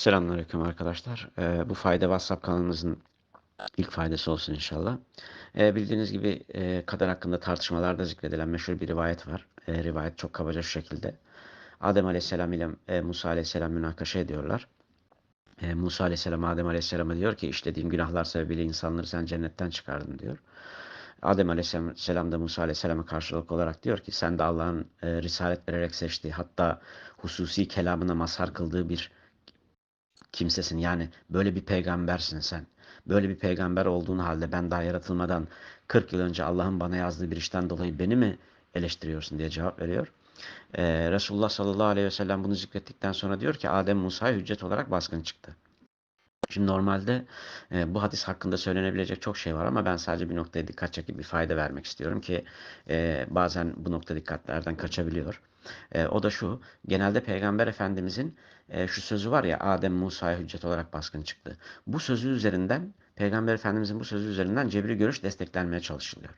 Selamünaleyküm arkadaşlar. Ee, bu fayda WhatsApp kanalımızın ilk faydası olsun inşallah. Ee, bildiğiniz gibi e, kader hakkında tartışmalarda zikredilen meşhur bir rivayet var. E, rivayet çok kabaca şu şekilde. Adem Aleyhisselam ile e, Musa Aleyhisselam münakaşa ediyorlar. E, Musa Aleyhisselam Adem Aleyhisselam'a diyor ki işlediğim günahlar sebebiyle insanları sen cennetten çıkardın diyor. Adem Aleyhisselam da Musa Aleyhisselam'a karşılık olarak diyor ki sen de Allah'ın e, risalet vererek seçtiği hatta hususi kelamına mazhar kıldığı bir kimsesin. Yani böyle bir peygambersin sen. Böyle bir peygamber olduğun halde ben daha yaratılmadan 40 yıl önce Allah'ın bana yazdığı bir işten dolayı beni mi eleştiriyorsun diye cevap veriyor. Ee, Resulullah sallallahu aleyhi ve sellem bunu zikrettikten sonra diyor ki Adem Musa'ya hüccet olarak baskın çıktı. Şimdi normalde e, bu hadis hakkında söylenebilecek çok şey var ama ben sadece bir noktaya dikkat çekip bir fayda vermek istiyorum ki e, bazen bu nokta dikkatlerden kaçabiliyor. E, o da şu, genelde Peygamber Efendimizin e, şu sözü var ya Adem Musa'ya hüccet olarak baskın çıktı. Bu sözü üzerinden Peygamber Efendimizin bu sözü üzerinden cebri görüş desteklenmeye çalışılıyor.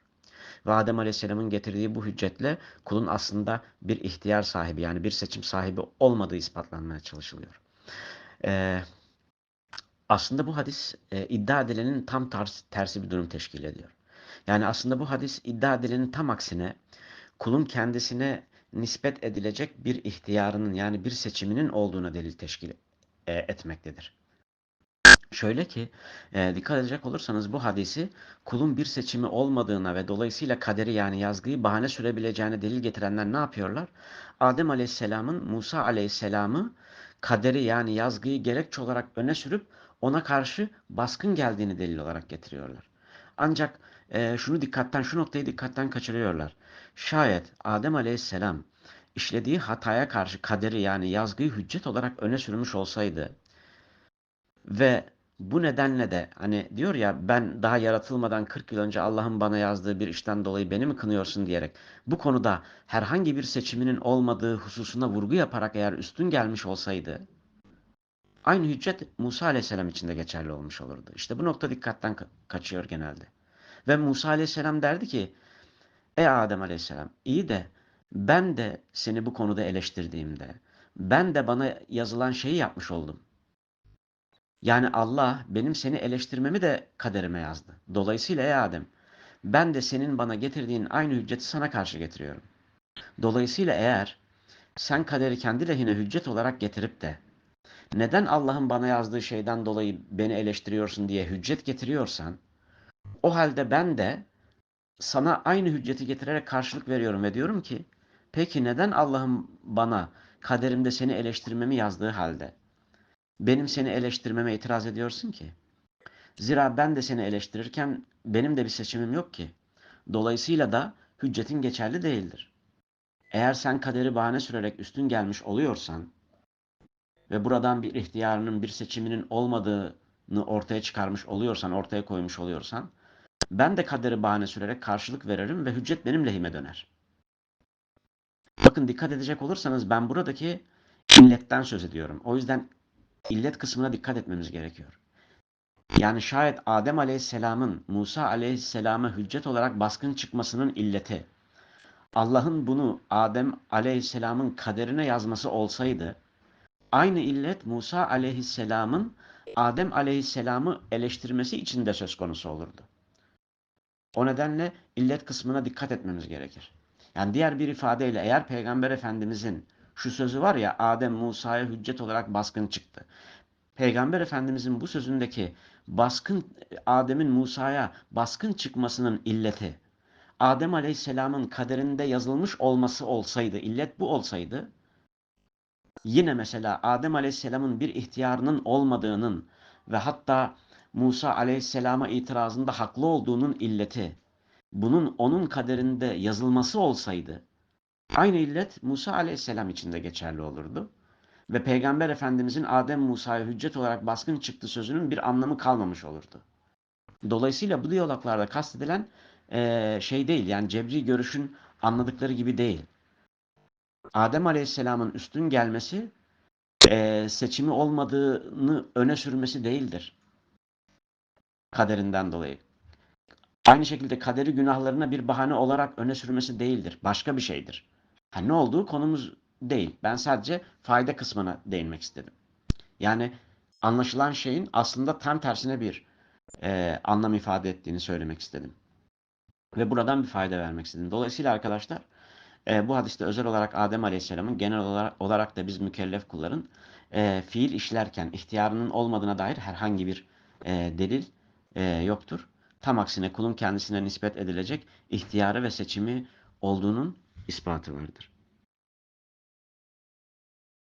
Ve Adem Aleyhisselam'ın getirdiği bu hüccetle kulun aslında bir ihtiyar sahibi yani bir seçim sahibi olmadığı ispatlanmaya çalışılıyor. Eee aslında bu hadis e, iddia edilenin tam tersi, tersi bir durum teşkil ediyor. Yani aslında bu hadis iddia edilenin tam aksine kulun kendisine nispet edilecek bir ihtiyarının yani bir seçiminin olduğuna delil teşkil e, etmektedir. Şöyle ki e, dikkat edecek olursanız bu hadisi kulun bir seçimi olmadığına ve dolayısıyla kaderi yani yazgıyı bahane sürebileceğine delil getirenler ne yapıyorlar? Adem Aleyhisselam'ın Musa Aleyhisselam'ı kaderi yani yazgıyı gerekçe olarak öne sürüp ona karşı baskın geldiğini delil olarak getiriyorlar. Ancak e, şunu dikkatten, şu noktayı dikkatten kaçırıyorlar. Şayet Adem Aleyhisselam işlediği hataya karşı kaderi yani yazgıyı hüccet olarak öne sürmüş olsaydı ve bu nedenle de hani diyor ya ben daha yaratılmadan 40 yıl önce Allah'ın bana yazdığı bir işten dolayı beni mi kınıyorsun diyerek bu konuda herhangi bir seçiminin olmadığı hususuna vurgu yaparak eğer üstün gelmiş olsaydı Aynı hüccet Musa aleyhisselam için de geçerli olmuş olurdu. İşte bu nokta dikkatten kaçıyor genelde. Ve Musa aleyhisselam derdi ki, Ey Adem aleyhisselam iyi de ben de seni bu konuda eleştirdiğimde, ben de bana yazılan şeyi yapmış oldum. Yani Allah benim seni eleştirmemi de kaderime yazdı. Dolayısıyla ey Adem, ben de senin bana getirdiğin aynı hücceti sana karşı getiriyorum. Dolayısıyla eğer sen kaderi kendi lehine hüccet olarak getirip de neden Allah'ın bana yazdığı şeyden dolayı beni eleştiriyorsun diye hüccet getiriyorsan, o halde ben de sana aynı hücceti getirerek karşılık veriyorum ve diyorum ki, peki neden Allah'ın bana kaderimde seni eleştirmemi yazdığı halde, benim seni eleştirmeme itiraz ediyorsun ki? Zira ben de seni eleştirirken benim de bir seçimim yok ki. Dolayısıyla da hüccetin geçerli değildir. Eğer sen kaderi bahane sürerek üstün gelmiş oluyorsan, ve buradan bir ihtiyarının, bir seçiminin olmadığını ortaya çıkarmış oluyorsan, ortaya koymuş oluyorsan, ben de kaderi bahane sürerek karşılık veririm ve hüccet benim lehime döner. Bakın dikkat edecek olursanız ben buradaki illetten söz ediyorum. O yüzden illet kısmına dikkat etmemiz gerekiyor. Yani şayet Adem Aleyhisselam'ın Musa Aleyhisselam'a hüccet olarak baskın çıkmasının illeti, Allah'ın bunu Adem Aleyhisselam'ın kaderine yazması olsaydı, Aynı illet Musa aleyhisselamın Adem aleyhisselamı eleştirmesi için de söz konusu olurdu. O nedenle illet kısmına dikkat etmemiz gerekir. Yani diğer bir ifadeyle eğer Peygamber Efendimizin şu sözü var ya Adem Musa'ya hüccet olarak baskın çıktı. Peygamber Efendimizin bu sözündeki baskın Adem'in Musa'ya baskın çıkmasının illeti Adem Aleyhisselam'ın kaderinde yazılmış olması olsaydı, illet bu olsaydı Yine mesela Adem Aleyhisselam'ın bir ihtiyarının olmadığının ve hatta Musa Aleyhisselam'a itirazında haklı olduğunun illeti, bunun onun kaderinde yazılması olsaydı, aynı illet Musa Aleyhisselam için de geçerli olurdu. Ve Peygamber Efendimizin Adem Musa'ya hüccet olarak baskın çıktı sözünün bir anlamı kalmamış olurdu. Dolayısıyla bu diyaloglarda kastedilen şey değil yani cebri görüşün anladıkları gibi değil. Adem Aleyhisselam'ın üstün gelmesi e, seçimi olmadığını öne sürmesi değildir. Kaderinden dolayı. Aynı şekilde kaderi günahlarına bir bahane olarak öne sürmesi değildir. Başka bir şeydir. Ha, ne olduğu konumuz değil. Ben sadece fayda kısmına değinmek istedim. Yani anlaşılan şeyin aslında tam tersine bir e, anlam ifade ettiğini söylemek istedim. Ve buradan bir fayda vermek istedim. Dolayısıyla arkadaşlar e, bu hadiste özel olarak Adem Aleyhisselam'ın genel olarak, olarak da biz mükellef kulların e, fiil işlerken ihtiyarının olmadığına dair herhangi bir e, delil e, yoktur. Tam aksine kulun kendisine nispet edilecek ihtiyarı ve seçimi olduğunun ispatı vardır.